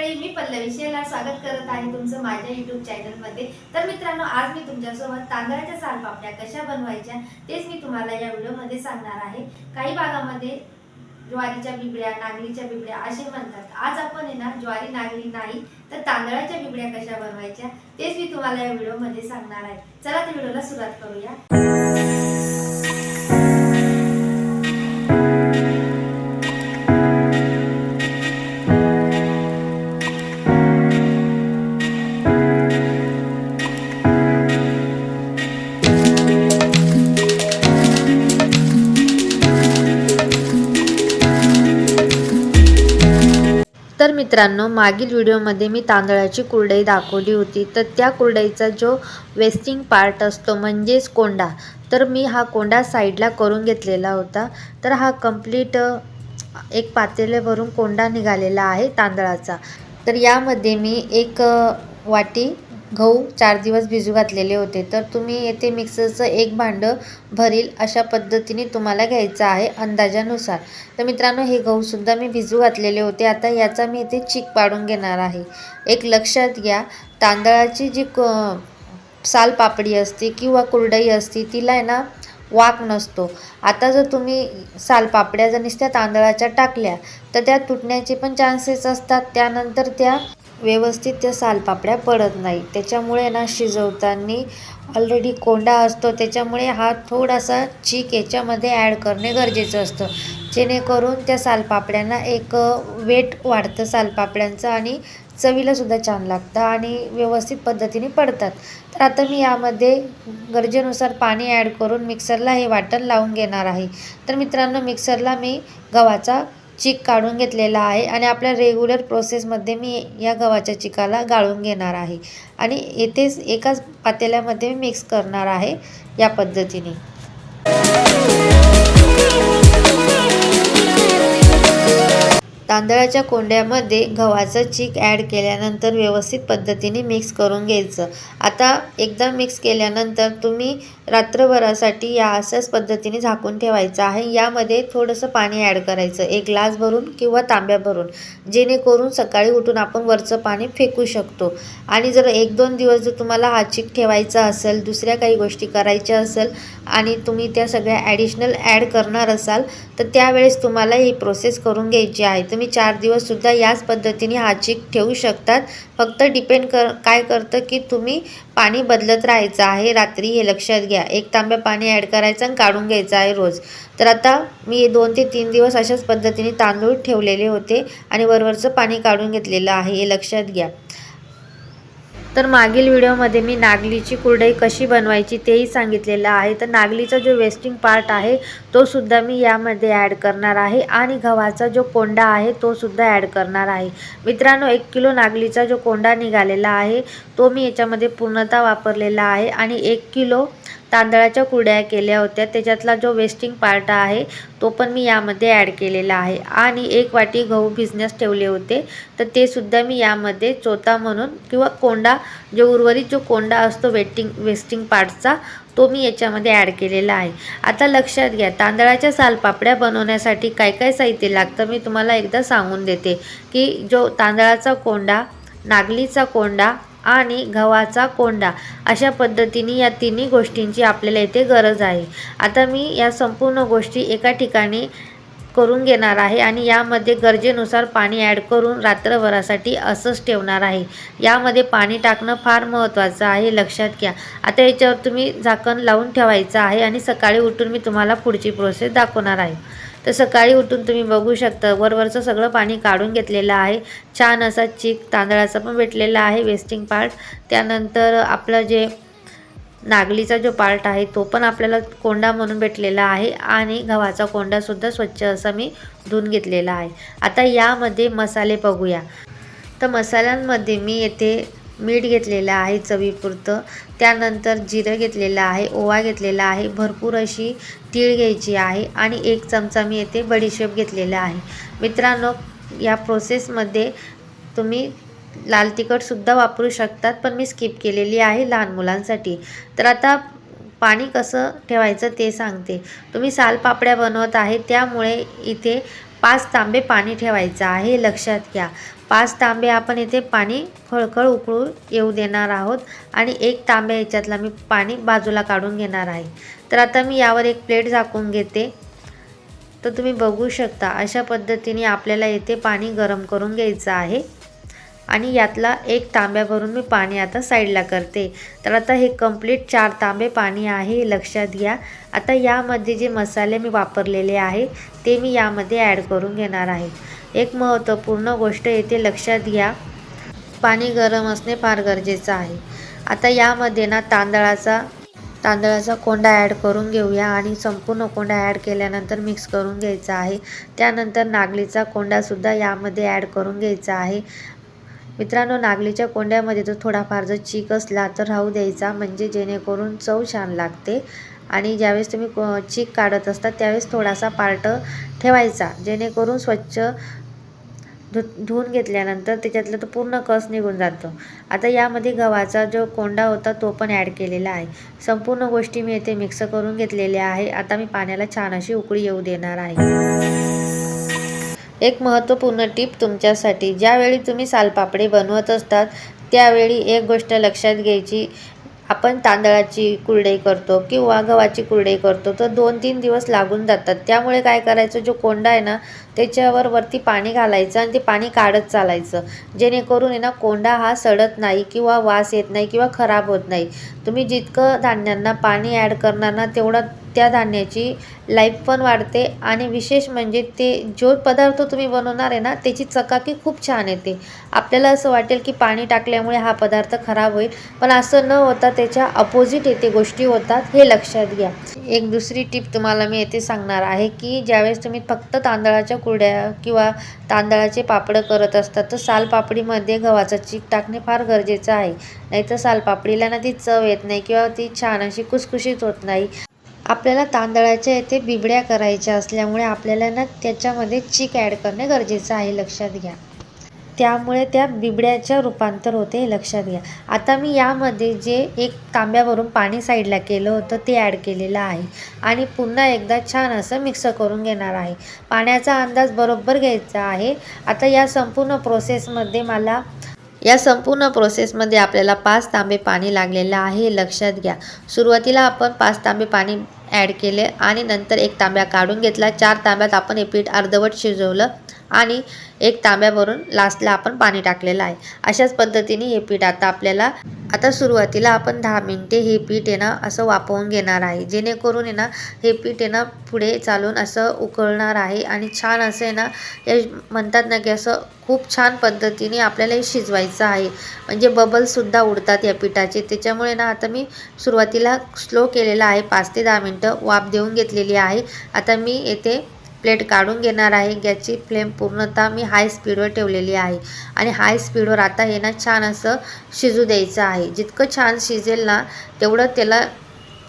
मंडळी मी पल्लवी शेला स्वागत करत आहे तुमचं माझ्या युट्यूब चॅनलमध्ये तर मित्रांनो आज मी तुमच्यासोबत तांदळाच्या सालपापड्या कशा बनवायच्या तेच मी तुम्हाला या व्हिडिओमध्ये सांगणार आहे. काही भागामध्ये ज्वारीच्या बिबड्या नागलीच्या बिबड्या असे म्हणतात. आज आपण आहे ना ज्वारी नागली नाही तर तांदळाच्या बिबड्या कशा बनवायच्या तेच मी तुम्हाला या व्हिडिओमध्ये सांगणार आहे. चला तर व्हिडिओला सुरुवात करूया. मित्रांनो मागील व्हिडिओमध्ये मी तांदळाची कुरडई दाखवली होती. तर त्या कुरडईचा जो वेस्टिंग पार्ट असतो म्हणजेच कोंडा तर मी हा कोंडा साईडला करून घेतलेला होता. तर हा कंप्लीट एक पातेल्यावरून कोंडा निघालेला आहे तांदळाचा. तर यामध्ये मी एक वाटी गहू चार दिवस भिजू घातलेले होते. तर तुम्ही येथे मिक्सरचं एक भांडं भरील अशा पद्धतीने तुम्हाला घ्यायचं आहे अंदाजानुसार. तर मित्रांनो हे गहूसुद्धा मी भिजू घातलेले होते. आता याचा मी इथे चीक पाडून घेणार आहे. एक लक्षात घ्या तांदळाची जी क साल पापडी असते किंवा कुरडई असते तिला आहे ना वाक नसतो. आता जर तुम्ही सालपापड्या जर नुसत्या तांदळाच्या टाकल्या तर त्या तुटण्याचे पण चान्सेस असतात. त्यानंतर त्या व्यवस्थित त्या सालपापड्या पडत नाही त्याच्यामुळे ना शिजवताना ऑलरेडी कोंडा असतो. त्याच्यामुळे हा थोडासा चीक याच्यामध्ये ॲड करणे गरजेचं असतं. जेणेकरून त्या सालपापड्यांना एक वेट वाढतं सालपापड्यांचं आणि चवीला सुद्धा छान लागतं आणि व्यवस्थित पद्धतीने पडतात. तर आता मी यामध्ये गरजेनुसार पाणी ॲड करून मिक्सरला हे वाटण लावून घेणार आहे. तर मित्रांनो मिक्सरला मी गव्हाचा चीक काढून घेतलेला आहे आणि आपल्या रेग्युलर प्रोसेसमध्ये मी या गव्हाच्या चिकाला गाळून घेणार आहे. आणि येथेच एकाच पातेल्यामध्ये मी मिक्स करणार आहे या पद्धतीने. तांदळाच्या कोंड्यामध्ये गव्हाचं चीक ॲड केल्यानंतर व्यवस्थित पद्धतीने मिक्स करून घ्यायचं. आता एकदा मिक्स केल्यानंतर तुम्ही रात्रभरासाठी या अशाच पद्धतीने झाकून ठेवायचं आहे. यामध्ये थोडंसं पाणी ॲड करायचं. एक ग्लास भरून किंवा तांब्या भरून. जेणेकरून सकाळी उठून आपण वरचं पाणी फेकू शकतो. आणि जर एक दोन दिवस जर तुम्हाला हा चीक ठेवायचा असेल दुसऱ्या काही गोष्टी करायच्या असेल आणि तुम्ही त्या सगळ्या ॲडिशनल ॲड करणार असाल तर त्यावेळेस तुम्हाला ही प्रोसेस करून घ्यायची आहे. तुम्ही चार दिवससुद्धा याच पद्धतीने हाची ठेवू शकतात. फक्त डिपेंड कर काय करतं की तुम्ही पाणी बदलत राहायचं आहे रात्री हे लक्षात घ्या. एक तांब्या पाणी ॲड करायचं आणि काढून घ्यायचं आहे रोज. तर आता मी दोन ते तीन दिवस अशाच पद्धतीने तांदूळ ठेवलेले होते आणि वरवरचं पाणी काढून घेतलेलं आहे हे लक्षात घ्या. तर मागील व्हिडिओमध्ये मी नागलीची कुरडई कशी बनवायची तेही सांगितलेलं आहे. तर नागलीचा जो वेस्टिंग पार्ट आहे तो सुद्धा मी यामध्ये ॲड करणार आहे आणि गव्हाचा जो कोंडा आहे तो सुद्धा ॲड करणार आहे. मित्रांनो एक किलो नागलीचा जो कोंडा निघालेला आहे तो मी याच्यामध्ये पूर्णतः वापरलेला आहे आणि एक किलो तांदळाच्या कुरड्या केल्या होत्या. त्याच्यातला जो वेस्टिंग पार्ट आहे तो पण मी यामध्ये ॲड केलेला आहे. आणि एक वाटी गहू भिजण्यास ठेवले होते. तर ते सुद्धा मी यामध्ये चोथा म्हणून किंवा कोंडा जो उर्वरित जो कोंडा असतो वेटिंग वेस्टिंग पार्टचा तो मी याच्यामध्ये ॲड केलेला आहे. आता लक्षात घ्या तांदळाच्या सालपापड्या बनवण्यासाठी काय काय साहित्य लागतं मी तुम्हाला एकदा सांगून देते. की जो तांदळाचा कोंडा नागलीचा कोंडा आणि गव्हाचा कोंडा. अशा पद्धतीने या तिन्ही गोष्टींची आपल्याला इथे गरज आहे. आता मी या संपूर्ण गोष्टी एका ठिकाणी करून घेणार आहे आणि यामध्ये गरजेनुसार पाणी ॲड करून रात्रभरासाठी असंच ठेवणार आहे. यामध्ये पाणी टाकणं फार महत्त्वाचं आहे लक्षात घ्या. आता याच्यावर तुम्ही झाकण लावून ठेवायचं आहे आणि सकाळी उठून मी तुम्हाला पुढची प्रोसेस दाखवणार आहे. तर सकाळी उठून तुम्ही बघू शकता वरवरचं सगळं पाणी काढून घेतलेलं आहे. छान असा चीक तांदळाचा पण भेटलेला आहे वेस्टिंग पार्ट त्यानंतर आपलं जे नागलीचा जो पार्ट आहे तो पण आपल्याला कोंडा म्हणून भेटलेला आहे आणि गव्हाचा कोंडासुद्धा स्वच्छ असा मी धुवून घेतलेला आहे. आता यामध्ये मसाले बघूया. तर मसाल्यांमध्ये मी येथे मीठ घेतलेलं आहे चवीपुरतं. त्यानंतर जिरं घेतलेलं आहे ओवा घेतलेला आहे भरपूर अशी तीळ घ्यायची आहे आणि एक चमचा मी येथे बडीशेप घेतलेला आहे. मित्रांनो या प्रोसेसमध्ये तुम्ही लाल तिखटसुद्धा वापरू शकतात पण मी स्किप केलेली आहे लहान मुलांसाठी. तर आता पाणी कसं ठेवायचं ते सांगते. तुम्ही सालपापड्या बनवत आहे त्यामुळे इथे पाच तांबे पाणी ठेवायचं आहे लक्षात घ्या. पाच तांबे आपण इथे पाणी खळखळ उकळू येऊ देणार आहोत आणि एक तांब्या याच्यातला मी पाणी बाजूला काढून घेणार आहे. तर आता मी यावर एक प्लेट झाकून घेते. तर तुम्ही बघू शकता अशा पद्धतीने आपल्याला येथे पाणी गरम करून घ्यायचं आहे. आणि यातला एक तांब्या भरून मी पाणी आता साईडला करते. तर आता हे कंप्लीट चार तांबे पाणी आहे लक्षात घ्या. आता यामध्ये जे मसाले मी वापरलेले आहे ते मी यामध्ये ॲड करून घेणार आहे. एक महत्त्वपूर्ण गोष्ट येथे लक्षात घ्या पाणी गरम असणे फार गरजेचं आहे. आता यामध्ये ना तांदळाचा तांदळाचा कोंडा ॲड करून घेऊया आणि संपूर्ण कोंडा ॲड केल्यानंतर मिक्स करून घ्यायचा आहे. त्यानंतर नागलीचा कोंडासुद्धा यामध्ये ॲड करून घ्यायचा आहे. मित्रांनो नागलीच्या कोंड्यामध्ये जर थोडाफार जर चीक असला तर राहू द्यायचा म्हणजे जेणेकरून चव छान लागते. आणि ज्यावेळेस तुम्ही को चीक काढत असता त्यावेळेस थोडासा पार्ट ठेवायचा जेणेकरून स्वच्छ धु धुवून घेतल्यानंतर त्याच्यातलं तो पूर्ण कस निघून जातो. आता यामध्ये गव्हाचा जो कोंडा होता तो पण ॲड केलेला आहे. संपूर्ण गोष्टी मी येथे मिक्स करून घेतलेल्या आहे. आता मी पाण्याला छान अशी उकळी येऊ देणार आहे. एक महत्त्वपूर्ण टीप तुमच्यासाठी. ज्यावेळी तुम्ही सालपापडी बनवत असतात त्यावेळी एक गोष्ट लक्षात घ्यायची. आपण तांदळाची कुरडई करतो किंवा गव्हाची कुरडई करतो तर दोन तीन दिवस लागून जातात. त्यामुळे काय करायचं? जो कोंडा आहे ना त्याच्यावर वरती पाणी घालायचं आणि ते पाणी काढत चालायचं. जेणेकरून आहे ना कोंडा हा सडत नाही किंवा वास येत नाही किंवा खराब होत नाही. तुम्ही जितकं धान्यांना पाणी ॲड करणार ना तेवढा त्या धान्याची लाईफ पण वाढते आणि विशेष म्हणजे ते जो पदार्थ तुम्ही बनवणार आहे ना त्याची चकाकी खूप छान येते. आपल्याला असं वाटेल की पाणी टाकल्यामुळे हा पदार्थ खराब होईल पण असं न होता त्याच्या अपोजिट येते गोष्टी होतात हे लक्षात घ्या. एक दुसरी टिप तुम्हाला मी येथे सांगणार आहे की ज्यावेळेस तुम्ही फक्त तांदळाच्या कुरड्या किंवा तांदळाचे पापडं करत असतात तर सालपापडीमध्ये गव्हाचं चीक टाकणे फार गरजेचं आहे. नाहीतर सालपापडीला ना ती चव येत नाही किंवा ती छान अशी कुसकुशीत होत नाही. आपल्याला तांदळाच्या येथे बिबड्या करायच्या असल्यामुळे आपल्याला ना त्याच्यामध्ये चीक ॲड करणे गरजेचं आहे लक्षात घ्या. त्यामुळे त्या बिबड्याच्या रूपांतर होते हे लक्षात घ्या. आता मी यामध्ये जे एक तांब्यावरून पाणी साईडला केलं होतं ते ॲड केलेलं आहे. आणि पुन्हा एकदा छान असं मिक्स करून घेणार आहे. पाण्याचा अंदाज बरोबर घ्यायचा आहे. आता या संपूर्ण प्रोसेसमध्ये मला या संपूर्ण प्रोसेसमध्ये आपल्याला पाच तांबे पाणी लागलेलं आहे हे लक्षात घ्या. सुरुवातीला आपण पाच तांबे पाणी ॲड केले आणि नंतर एक तांब्या काढून घेतला. चार तांब्यात आपण हे पीठ अर्धवट शिजवलं. आणि एक तांब्यावरून लास्टला आपण पाणी टाकलेलं आहे. अशाच पद्धतीने हे पीठ आता आपल्याला आता सुरुवातीला आपण दहा मिनटे हे पीठ आहे ना असं वापरून घेणार आहे. जेणेकरून आहे ना हे पीठ आहे ना पुढे चालून असं उकळणार आहे आणि छान असं आहे ना हे म्हणतात ना की असं खूप छान पद्धतीने आपल्याला हे शिजवायचं आहे. म्हणजे बबल्ससुद्धा उडतात या पिठाचे. त्याच्यामुळे ना आता मी सुरुवातीला स्लो केलेला आहे. पाच ते दहा मिनटं वाफ देऊन घेतलेली आहे. आता मी येथे प्लेट काढून घेणार आहे. गॅसची फ्लेम पूर्णतः मी हाय स्पीडवर ठेवलेली आहे. आणि हाय स्पीडवर आता हे ना छान असं शिजू द्यायचं आहे. जितकं छान शिजेल ना तेवढं त्याला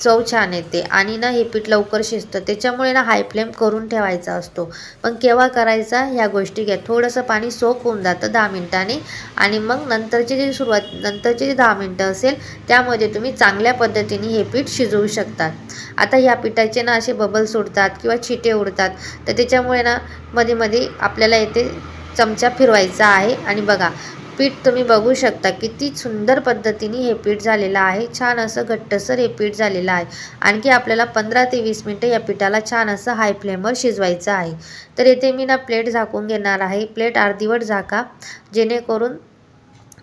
चव छान येते. आणि ना हे पीठ लवकर शिजतं. त्याच्यामुळे ना हाय फ्लेम करून ठेवायचा असतो. पण केव्हा करायचा? ह्या गोष्टी घ्या. थोडंसं पाणी सोक होऊन जातं दहा मिनटाने. आणि मग नंतरची जी सुरुवात नंतरचे जे दहा मिनटं असेल त्यामध्ये तुम्ही चांगल्या पद्धतीने हे पीठ शिजवू शकता. आता ह्या पिठाचे ना असे बबल्स उडतात किंवा छिटे उडतात. तर त्याच्यामुळे ना मध्ये मध्ये आपल्याला येथे चमचा फिरवायचा आहे. आणि बघा पीठ तुम्ही बघू शकता. किती सुंदर पद्धतीने हे पीठ झालेलं आहे. छान असं घट्टसर हे पीठ झालेलं आहे. आणखी आपल्याला पंधरा ते वीस मिनटं या पिठाला छान असं हाय फ्लेमवर शिजवायचं आहे. तर येथे मी ना प्लेट झाकून घेणार आहे. प्लेट अर्धीवट झाका. जेणेकरून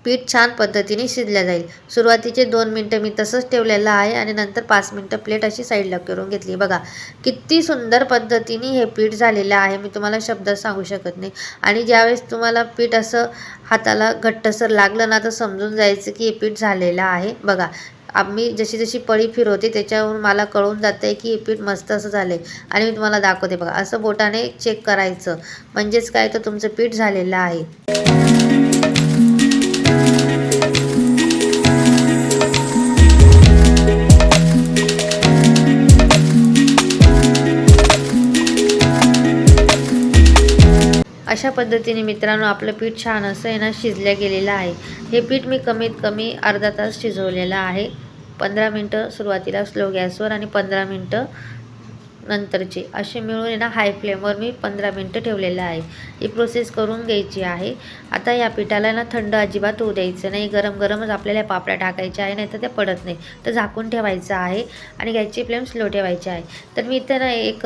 पीठ छान पद्धतीने शिजलं जाईल. सुरुवातीचे दोन मिनटं मी तसंच ठेवलेलं आहे आणि नंतर पाच मिनटं प्लेट अशी साईडला करून घेतली. बघा किती सुंदर पद्धतीने हे पीठ झालेलं आहे. मी तुम्हाला शब्द सांगू शकत नाही. आणि ज्यावेळेस तुम्हाला पीठ असं हाताला घट्टसर लागलं ना तर समजून जायचं की हे पीठ झालेलं आहे. बघा आम्ही जशी जशी पळी फिरवते त्याच्यावरून मला कळून जाते आहे की हे पीठ मस्त असं झालं आहे आणि मी तुम्हाला दाखवते बघा असं बोटाने चेक करायचं. म्हणजेच काय? तर तुमचं पीठ झालेलं आहे. अशा पद्धतीने मित्रांनो आपलं पीठ छान असं आहे ना शिजल्या गेलेलं आहे. हे पीठ मी कमीत कमी अर्धा तास शिजवलेलं आहे. पंधरा मिनटं सुरुवातीला स्लो गॅसवर आणि पंधरा मिनटं नंतरचे. असे मिळून आहे ना हाय फ्लेमवर मी पंधरा मिनटं ठेवलेलं आहे. ही प्रोसेस करून घ्यायची आहे. आता या पिठाला ना थंड अजिबात होऊ द्यायचं नाही. गरम गरमच आपल्याला पापड्या टाकायच्या आहे नाही तर त्या पडत नाही. तर झाकून ठेवायचं आहे आणि गॅसची फ्लेम स्लो ठेवायची आहे. तर मी इथं ना एक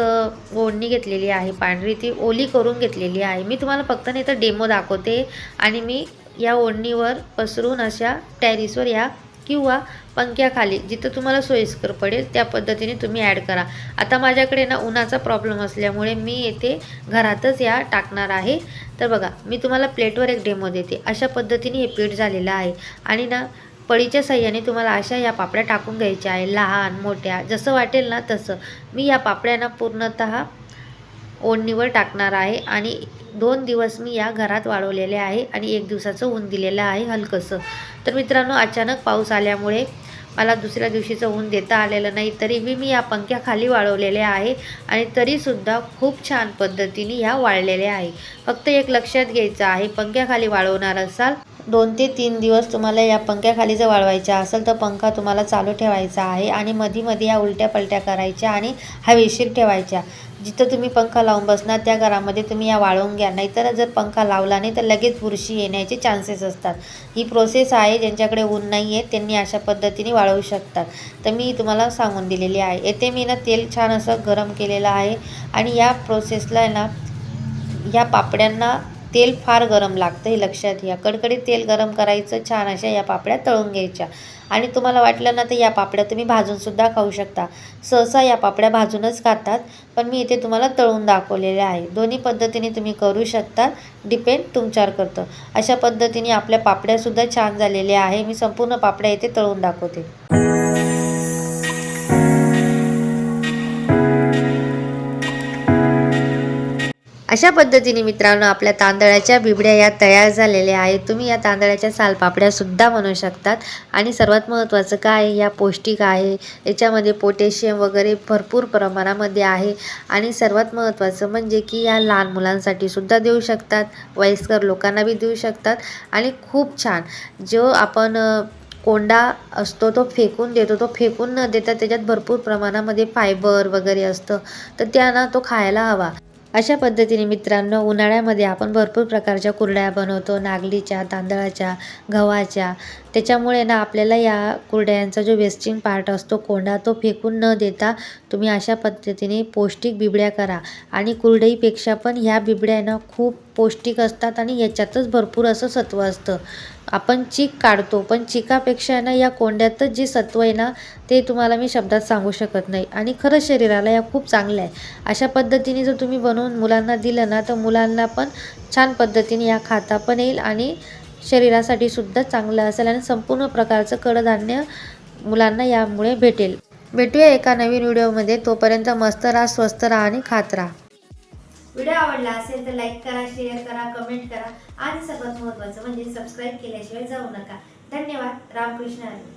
ओढणी घेतलेली आहे पांढरी. ती ओली करून घेतलेली आहे. मी तुम्हाला फक्त नाही तर डेमो दाखवते आणि मी या ओढणीवर पसरून अशा टॅरिसवर या किंवा पंख्याखाली जिथं तुम्हाला सोयीस्कर पडेल त्या पद्धतीने तुम्ही ॲड करा. आता माझ्याकडे ना उन्हाचा प्रॉब्लेम असल्यामुळे मी येथे घरातच या टाकणार आहे. तर बघा मी तुम्हाला प्लेटवर एक डेमो देते. अशा पद्धतीने हे पीठ झालेलं आहे. आणि ना पळीच्या सह्याने तुम्हाला अशा या पापड्या टाकून घ्यायच्या आहे. लहान मोठ्या जसं वाटेल ना तसं. मी या पापड्यांना पूर्णतः ओढणीवर टाकणार आहे आणि दोन दिवस मी या घरात वाढवलेले आहे आणि एक दिवसाचं ऊन दिलेलं आहे हलकंसं. तर मित्रांनो अचानक पाऊस आल्यामुळे मला दुसऱ्या दिवशीचं ऊन देता आलेलं नाही तरी मी या पंख्याखाली वाळवलेले आहे आणि तरीसुद्धा खूप छान पद्धतीने ह्या वाळलेल्या आहे. फक्त एक लक्षात घ्यायचं आहे पंख्याखाली वाळवणार असाल दोन ते तीन दिवस तुम्हाला या पंख्याखाली जर वाळवायच्या असेल तर पंखा तुम्हाला चालू ठेवायचा आहे आणि मध्ये मध्ये या उलट्या पलट्या करायच्या आणि हवेशीर ठेवायच्या. जिथं तुम्ही पंखा लावून बसणार त्या घरामध्ये तुम्ही या वाळवून घ्या. नाहीतर जर पंखा लावला नाही तर लगेच बुरशी येण्याचे चान्सेस असतात. ही प्रोसेस आहे ज्यांच्याकडे ऊन नाही आहे त्यांनी अशा पद्धतीने वाळवू शकतात. तर मी तुम्हाला सांगून दिलेली आहे. येथे मी ना तेल छान असं गरम केलेलं आहे आणि या प्रोसेसला ना ह्या पापड्यांना तेल फार गरम लागतं हे लक्षात घ्या. कडकडीत तेल गरम करायचं छान अशा या पापड्या तळून घ्यायच्या. आणि तुम्हाला वाटलं ना तर या पापड्या तुम्ही भाजूनसुद्धा खाऊ शकता. सहसा या पापड्या भाजूनच खातात पण मी इथे तुम्हाला तळून दाखवलेल्या आहे. दोन्ही पद्धतीने तुम्ही करू शकता. डिपेंड तुमच्यावर करतं. अशा पद्धतीने आपल्या पापड्यासुद्धा छान झालेल्या आहे. मी संपूर्ण पापड्या इथे तळून दाखवते. अशा पद्धतीने मित्रांनो आपल्या तांदळाच्या बिबड्या या तयार झालेल्या आहेत. तुम्ही या तांदळाच्या सालपापड्यासुद्धा बनवू शकतात. आणि सर्वात महत्त्वाचं काय आहे, या पौष्टिक आहे. याच्यामध्ये पोटॅशियम वगैरे भरपूर प्रमाणामध्ये आहे. आणि सर्वात महत्त्वाचं म्हणजे की या लहान मुलांसाठी सुद्धा देऊ शकतात. वयस्कर लोकांना बी देऊ शकतात. आणि खूप छान. जो आपण कोंडा असतो तो फेकून देतो. तो फेकून न देता त्याच्यात भरपूर प्रमाणामध्ये फायबर वगैरे असतं. तर त्यांना तो खायला हवा. अशा पद्धतीने मित्रांनो उन्हाळ्यामध्ये आपण भरपूर प्रकारच्या कुरड्या बनवतो. नागलीच्या तांदळाच्या गव्हाच्या. त्याच्यामुळे ना आपल्याला या कुरड्यांचा जो वेस्टिंग पार्ट असतो कोंडा तो फेकून न देता तुम्ही अशा पद्धतीने पौष्टिक बिबड्या करा. आणि कुरडईपेक्षा पण ह्या बिबड्या ना खूप पौष्टिक असतात आणि याच्यातच भरपूर असं सत्व असतं. आपण चीक काढतो पण चिकापेक्षा ना या कोंड्यातच जे सत्व आहे ना ते तुम्हाला मी शब्दात सांगू शकत नाही. आणि खरंच शरीराला या खूप चांगल्या आहे. अशा पद्धतीने जर तुम्ही बनवून मुलांना दिलं ना तर मुलांना पण छान पद्धतीने या खाता पण येईल आणि शरीरासाठी सुद्धा चांगलं असेल आणि संपूर्ण प्रकारचं कडधान्य मुलांना यामुळे भेटेल. भेटूया एका नवीन व्हिडिओमध्ये. तोपर्यंत मस्त राहा स्वस्त राहा आणि खात राहा. व्हिडिओ आवडला असेल तर लाईक करा शेअर करा कमेंट करा आणि सर्वात महत्त्वाचं म्हणजे सबस्क्राईब केल्याशिवाय जाऊ नका. धन्यवाद. रामकृष्ण हरी